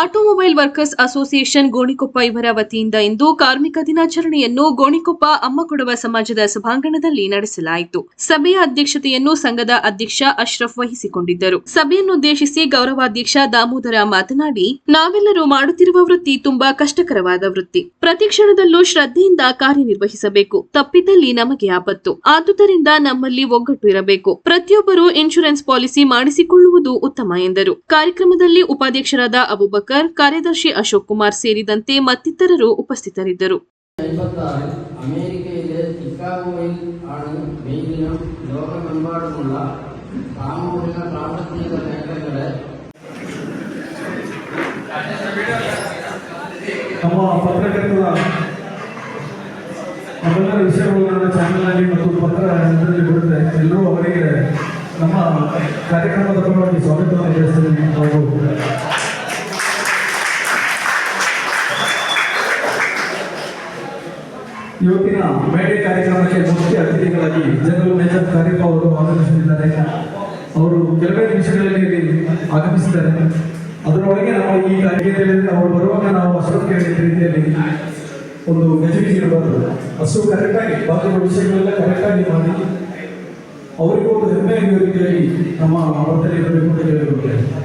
Automobile workers association Gonikoppa ಇವರ ವತಿಯಿಂದ ಇಂದು ಕಾರ್ಮಿಕ ದಿನಾಚರಣೆಯನ್ನು ಗೋಣಿಕೊಪ್ಪ ಅಮ್ಮಕೊಡವ ಸಮಾಜದ ಸಭಾಂಗಣದಲ್ಲಿ ನಡೆಸಲಾಯಿತು. ಸಭೆಯ ಅಧ್ಯಕ್ಷತೆಯನ್ನು ಸಂಘದ ಅಧ್ಯಕ್ಷ ಅಶ್ರಫ್ ವಹಿಸಿಕೊಂಡಿದ್ದರು. ಸಭೆಯನ್ನುದ್ದೇಶಿಸಿ ಗೌರವಾಧ್ಯಕ್ಷ ದಾಮೋದರ ಮಾತನಾಡಿ, ನಾವೆಲ್ಲರೂ ಮಾಡುತ್ತಿರುವ ವೃತ್ತಿ ತುಂಬಾ ಕಷ್ಟಕರವಾದ ವೃತ್ತಿ. ಪ್ರತಿ ಕ್ಷಣದಲ್ಲೂ ಶ್ರದ್ಧೆಯಿಂದ ಕಾರ್ಯನಿರ್ವಹಿಸಬೇಕು. ತಪ್ಪಿದಲ್ಲಿ ನಮಗೆ ಆಪತ್ತು. ಆದುದರಿಂದ ನಮ್ಮಲ್ಲಿ ಒಗ್ಗಟ್ಟು ಇರಬೇಕು. ಪ್ರತಿಯೊಬ್ಬರೂ ಇನ್ಶೂರೆನ್ಸ್ ಪಾಲಿಸಿ ಮಾಡಿಸಿಕೊಳ್ಳುವುದು ಉತ್ತಮ ಎಂದರು. ಕಾರ್ಯಕ್ರಮದಲ್ಲಿ ಉಪಾಧ್ಯಕ್ಷರಾದ ಅಬುಬಕರ್ ಪ್ರಭಾಕರ್ ಕಾರ್ಯದರ್ಶಿ ಅಶೋಕ್ ಕುಮಾರ್ ಸೇರಿದಂತೆ ಮತ್ತಿತರರು ಉಪಸ್ಥಿತರಿದ್ದರು. ನಮ್ಮ ಪತ್ರಕರ್ತರ ವಿಷಯಗಳು ನನ್ನ ಚಾನಲ್ನಲ್ಲಿ ಮತ್ತು ಪತ್ರದಲ್ಲಿ ಬರುತ್ತೆ. ಎಲ್ಲರೂ ಅವರಿಗೆ ನಮ್ಮ ಕಾರ್ಯಕ್ರಮದ ಪರವಾಗಿ ಸ್ವಾಗತವನ್ನು ಹೇಳ್ತೀನಿ ಅವರು ಇವತ್ತಿನ ಮೇಡೆ ಕಾರ್ಯಕ್ರಮಕ್ಕೆ ಮುಖ್ಯ ಅತಿಥಿಗಳಾಗಿ ಜನರಲ್ ಮೇಜರ್ ಕಾರ್ಯಪ್ಪ ಅವರು ಆಗಮಿಸಲಿದ್ದಾರೆ. ಅವರು ಕೆಲವೇ ನಿಮಿಷಗಳಲ್ಲಿ ಆಗಮಿಸಿದ್ದಾರೆ. ಅದರೊಳಗೆ ನಾವು ಈ ಕಾರ್ಯಕ್ರಮದಲ್ಲಿ ಅವರು ಬರುವಾಗ ನಾವು ಅಷ್ಟು ಕೇಳಿದ ರೀತಿಯಲ್ಲಿ ಒಂದು ಗಜಿಬಿಜಿ ಹಸು ಅಷ್ಟು ಕರೆಕ್ಟಾಗಿ ಬಾಕಿ ವಿಷಯಗಳೆಲ್ಲ ಕರೆಕ್ಟಾಗಿ ಮಾಡಿ. ಅವರಿಗೂ ಒಂದು ಹೆಮ್ಮೆ ಇರುವ ರೀತಿಯಲ್ಲಿ ನಮ್ಮ ವರ್ತನೆ ಇರಬೇಕು ಅಂತ